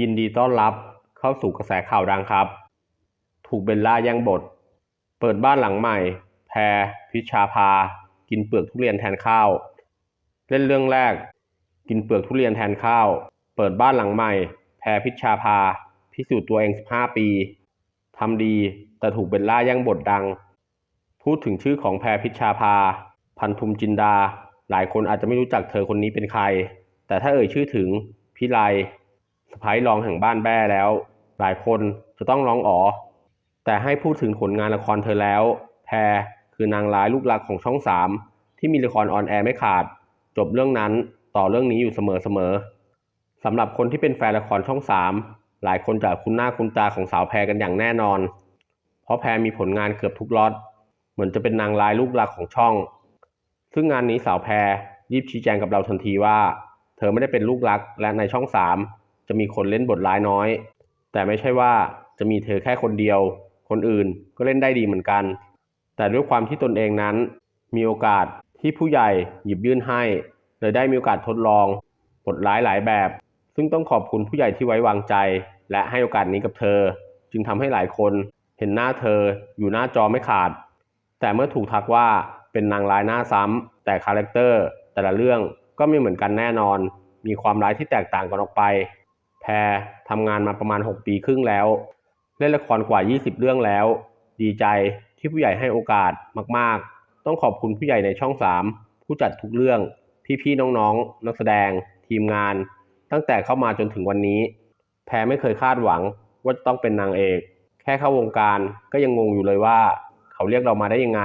ยินดีต้อนรับเข้าสู่กระแสข่าวดังครับ ถูกเบลล่าแย่งบท เปิดบ้านหลังใหม่ แพรพิชชาภา กินเปลือกทุเรียนแทนข้าว เล่นเรื่องแรก กินเปลือกทุเรียนแทนข้าว เปิดบ้านหลังใหม่ แพรพิชชาภา พิสูจน์ตัวเอง 15 ปี ทำดีแต่ถูกเบลล่าแย่งบทดัง พูดถึงชื่อของแพรพิชชาภา พันธุมจินดา หลายคนอาจจะไม่รู้จักเธอคนนี้เป็นใคร แต่ถ้าเอ่ยชื่อถึงพิไล สะพ้ายรองแห่งบ้านแบ้แล้ว หลายคนจะต้องร้องอ๋อ แต่ให้พูดถึงผลงานละครเธอแล้ว แพรคือนางร้ายลูกรักของช่องสามที่มีละครออนแอร์ไม่ขาด จบเรื่องนั้นต่อเรื่องนี้อยู่เสมอๆสำหรับคนที่เป็นแฟนละครช่องสามหลายคนจะคุ้นหน้าคุ้นตาของสาวแพรกันอย่างแน่นอน เพราะแพรมีผลงานเกือบทุกล็อตเหมือนจะเป็นนางร้ายลูกรักของช่อง ซึ่งงานนี้สาวแพรรีบชี้แจงกับเราทันทีว่า เธอไม่ได้เป็นลูกรักและในช่องสาม จะมีคนเล่นบทร้ายน้อย แต่ไม่ใช่ว่าจะมีเธอแค่คนเดียว คนอื่นก็เล่นได้ดีเหมือนกัน แต่ด้วยความที่ตนเองนั้น มีโอกาสที่ผู้ใหญ่หยิบยื่นให้เลยได้มีโอกาสทดลองบทร้ายหลายแบบ ซึ่งต้องขอบคุณผู้ใหญ่ที่ไว้วางใจ และให้โอกาสนี้กับเธอ จึงทำให้หลายคนเห็นหน้าเธออยู่หน้าจอไม่ขาด แต่เมื่อถูกทักว่าเป็นนางร้ายหน้าซ้ำแต่คาแรคเตอร์แต่ละเรื่องก็ไม่เหมือนกันแน่นอน มีความร้ายที่แตกต่างกันออกไป แพรทำงานมาประมาณ 6 ปีครึ่งแล้ว เล่นละครกว่า 20 เรื่องแล้ว ดีใจที่ผู้ใหญ่ให้โอกาสมาก ๆ ต้องขอบคุณผู้ใหญ่ในช่อง 3 ผู้จัดทุกเรื่อง พี่ ๆ น้อง ๆ นักแสดง ทีมงาน ตั้งแต่เข้ามาจนถึงวันนี้ แพรไม่เคยคาดหวังว่าจะต้องเป็นนางเอก แค่เข้าวงการก็ยังงงอยู่เลยว่า เขาเรียกเรามาได้ยังไง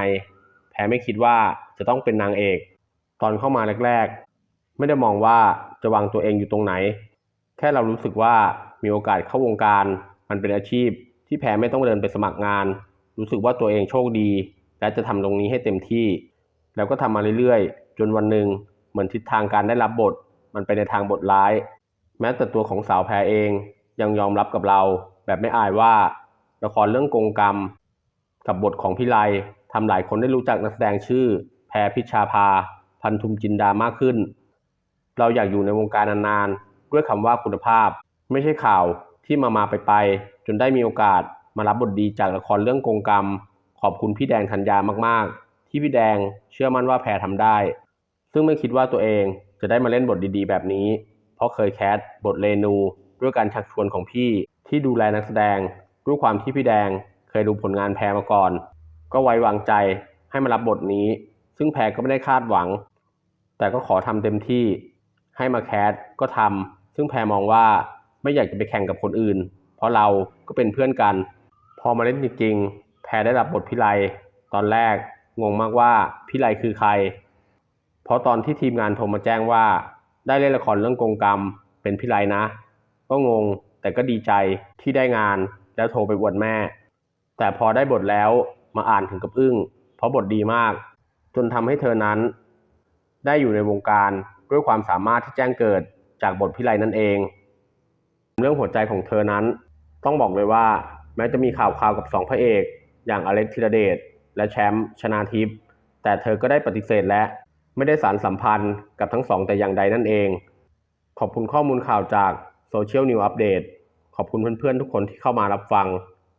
แพรไม่คิดว่าจะต้องเป็นนางเอก ตอนเข้ามาแรก ๆ ไม่ได้มองว่าจะวางตัวเองอยู่ตรงไหน ค่เรารู้สึกว่ามีโอกาสเข้าวงการ มันเป็นอาชีพที่แพรไม่ต้องเดินไปสมัครงาน รู้สึกว่าตัวเองโชคดี และจะทำตรงนี้ให้เต็มที่ แล้วก็ทำมาเรื่อยๆ จนวันหนึ่งเหมือนทิศทางการได้รับบท มันไปในทางบทร้าย แม้แต่ตัวของสาวแพรเองยังยอมรับกับเรา แบบไม่อายว่าละครเรื่องกงกรรม กับบทของพี่ไลทำหลายคนได้รู้จักนักแสดงชื่อ แพรพิชชาภา พันธุมจินดามากขึ้น เราอยากอยู่ในวงการนานๆ ด้วยคำว่าคุณภาพ ไม่ใช่ข่าวที่มามาไปไป จนได้มีโอกาสมารับบทดีจากละครเรื่องกงกรรม ขอบคุณพี่แดงธัญญามากๆ ที่พี่แดงเชื่อมั่นว่าแพรทำได้ ซึ่งไม่คิดว่าตัวเองจะได้มาเล่นบทดีๆ แบบนี้ เพราะเคยแคสบทเรนูด้วยการชักชวนของพี่ที่ดูแลนักแสดงด้วยความที่พี่แดงเคยดูผลงานแพรมาก่อน ก็ไว้วางใจให้มารับบทนี้ ซึ่งแพรก็ไม่ได้คาดหวัง แต่ก็ขอทำเต็มที่ ให้มาแคสก็ทำ ซึ่งแพรมองว่าไม่อยากจะไปแข่งกับคนอื่น เพราะเราก็เป็นเพื่อนกัน พอมาเล่นจริงๆ แพรได้รับบทพิไลตอนแรกงงมากว่าพิไลคือใคร เพราะตอนที่ทีมงานโทรมาแจ้งว่า ได้เล่นละครเรื่องกงกรรม เป็นพิไลนะ ก็งงแต่ก็ดีใจที่ได้งานแล้วโทรไปอวดแม่ แต่พอได้บทแล้วมาอ่านถึงกับอึ้ง เพราะบทดีมาก จนทำให้เธอนั้น ได้อยู่ในวงการด้วยความสามารถที่แจ้งเกิด จากบทพิไลนั่นเอง เรื่องหัวใจของเธอนั้น ต้องบอกเลยว่าแม้จะมีข่าวข่าวกับสองพระเอก อย่างอเล็กธีรเดชและแชมป์ชนาทิพย์แต่เธอก็ได้ปฏิเสธและไม่ได้สารสัมพันธ์กับทั้งสองแต่อย่างใดนั่นเอง ขอบคุณข้อมูลข่าวจากโซเชียลนิวอัปเดตขอบคุณเพื่อนๆทุกคนที่เข้ามารับฟัง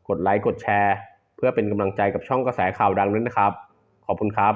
กดไลค์กดแชร์ เพื่อเป็นกำลังใจกับช่องกระแสข่าวดังด้วยนะครับ ขอบคุณครับ